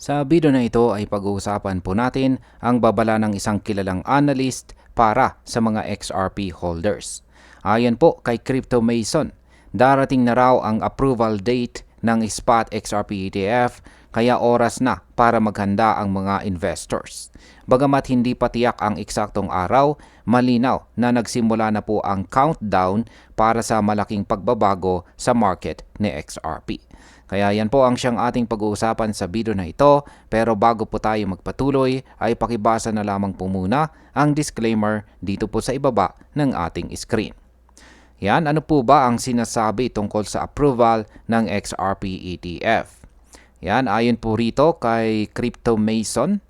Sa video na ito ay pag-uusapan po natin ang babala ng isang kilalang analyst para sa mga XRP holders. Ayon po kay Crypto Mason, darating na raw ang approval date ng spot XRP ETF kaya oras na para maghanda ang mga investors. Bagamat hindi pa tiyak ang eksaktong araw, malinaw na nagsimula na po ang countdown para sa malaking pagbabago sa market ni XRP. Kaya yan po ang siyang ating pag-uusapan sa video na ito. Pero bago po tayo magpatuloy ay pakibasa na lamang po muna ang disclaimer dito po sa ibaba ng ating screen. Yan, ano po ba ang sinasabi tungkol sa approval ng XRP ETF? Yan, ayon po rito kay Crypto Mason.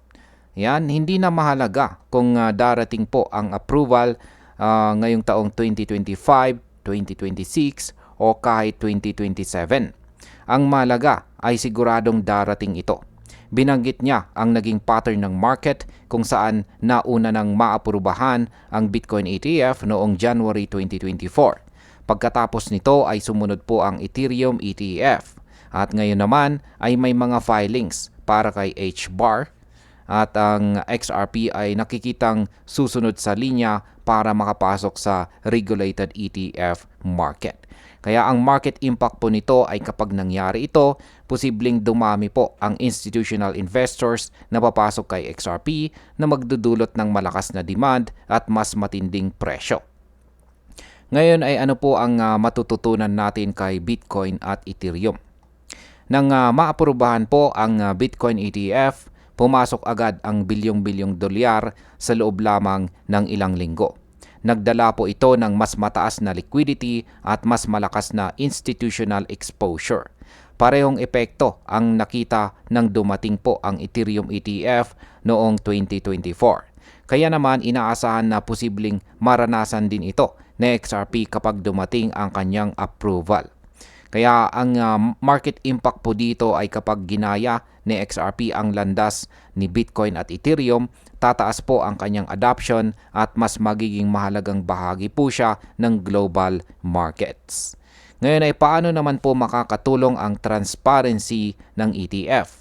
Yan, hindi na mahalaga kung uh, darating po ang approval uh, ngayong taong 2025, 2026 o kahit 2027. Ang malaga ay siguradong darating ito. Binanggit niya ang naging pattern ng market kung saan nauna nang maaprubahan ang Bitcoin ETF noong January 2024. Pagkatapos nito ay sumunod po ang Ethereum ETF. At ngayon naman ay may mga filings para kay HBAR at ang XRP ay nakikitang susunod sa linya para makapasok sa regulated ETF market. Kaya ang market impact po nito ay kapag nangyari ito, posibleng dumami po ang institutional investors na papasok kay XRP na magdudulot ng malakas na demand at mas matinding presyo. Ngayon ay ano po ang uh, matututunan natin kay Bitcoin at Ethereum. Nang uh, maaprubahan po ang uh, Bitcoin ETF, pumasok agad ang bilyong-bilyong dolyar sa loob lamang ng ilang linggo. Nagdala po ito ng mas mataas na liquidity at mas malakas na institutional exposure. Parehong epekto ang nakita nang dumating po ang Ethereum ETF noong 2024. Kaya naman inaasahan na posibleng maranasan din ito na XRP kapag dumating ang kanyang approval. Kaya ang uh, market impact po dito ay kapag ginaya ni XRP ang landas ni Bitcoin at Ethereum, tataas po ang kanyang adoption at mas magiging mahalagang bahagi po siya ng global markets. Ngayon ay paano naman po makakatulong ang transparency ng ETF?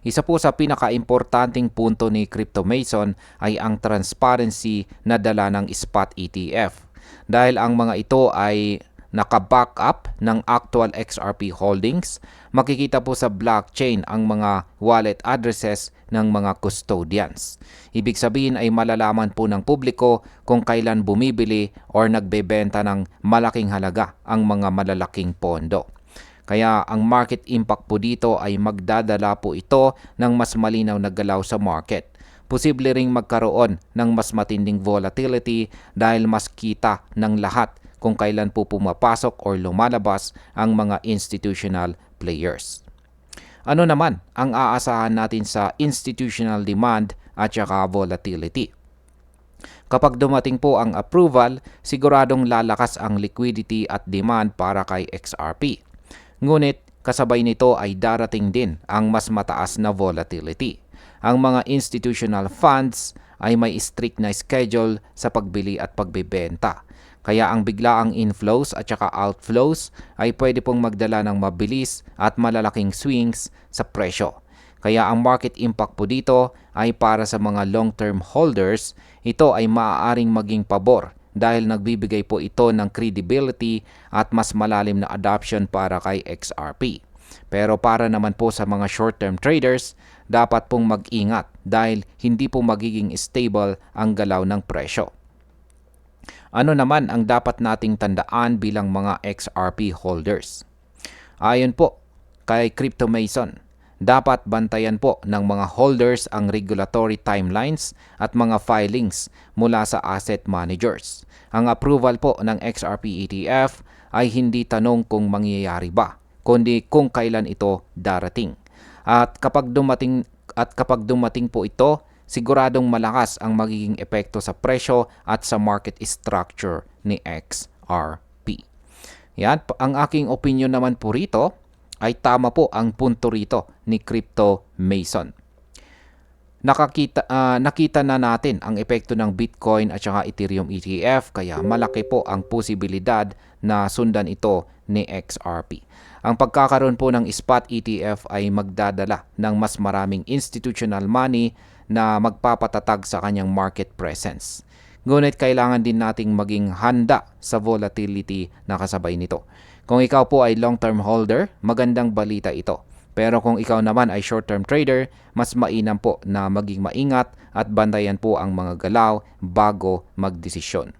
Isa po sa pinakaimportanteng punto ni Crypto Mason ay ang transparency na dala ng spot ETF. Dahil ang mga ito ay naka-back up ng actual XRP holdings, makikita po sa blockchain ang mga wallet addresses ng mga custodians. Ibig sabihin ay malalaman po ng publiko kung kailan bumibili or nagbebenta ng malaking halaga ang mga malalaking pondo. Kaya ang market impact po dito ay magdadala po ito ng mas malinaw na galaw sa market. Posible ring magkaroon ng mas matinding volatility dahil mas kita ng lahat kung kailan po pumapasok or lumalabas ang mga institutional players. Ano naman ang aasahan natin sa institutional demand at saka volatility? Kapag dumating po ang approval, siguradong lalakas ang liquidity at demand para kay XRP. Ngunit kasabay nito ay darating din ang mas mataas na volatility. Ang mga institutional funds ay may strict na schedule sa pagbili at pagbebenta. Kaya ang biglaang inflows at saka outflows ay pwede pong magdala ng mabilis at malalaking swings sa presyo. Kaya ang market impact po dito ay para sa mga long-term holders, ito ay maaaring maging pabor dahil nagbibigay po ito ng credibility at mas malalim na adoption para kay XRP. Pero para naman po sa mga short-term traders, dapat pong mag-ingat dahil hindi po magiging stable ang galaw ng presyo. Ano naman ang dapat nating tandaan bilang mga XRP holders? Ayon po kay Crypto Mason, dapat bantayan po ng mga holders ang regulatory timelines at mga filings mula sa asset managers. Ang approval po ng XRP ETF ay hindi tanong kung mangyayari ba, kundi kung kailan ito darating. At kapag dumating at kapag dumating po ito, siguradong malakas ang magiging epekto sa presyo at sa market structure ni XRP. Yan, ang aking opinion naman po rito ay tama po ang punto rito ni Crypto Mason. Nakakita, uh, nakita na natin ang epekto ng Bitcoin at saka Ethereum ETF kaya malaki po ang posibilidad na sundan ito ni XRP. ang pagkakaroon po ng spot ETF ay magdadala ng mas maraming institutional money na magpapatatag sa kanyang market presence. Ngunit kailangan din nating maging handa sa volatility na kasabay nito. Kung ikaw po ay long-term holder, magandang balita ito. Pero kung ikaw naman ay short-term trader, mas mainam po na maging maingat at bantayan po ang mga galaw bago magdesisyon.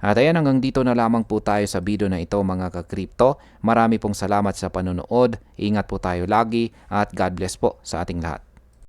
At ayan hanggang dito na lamang po tayo sa video na ito mga ka-crypto. Marami pong salamat sa panonood. Ingat po tayo lagi at God bless po sa ating lahat.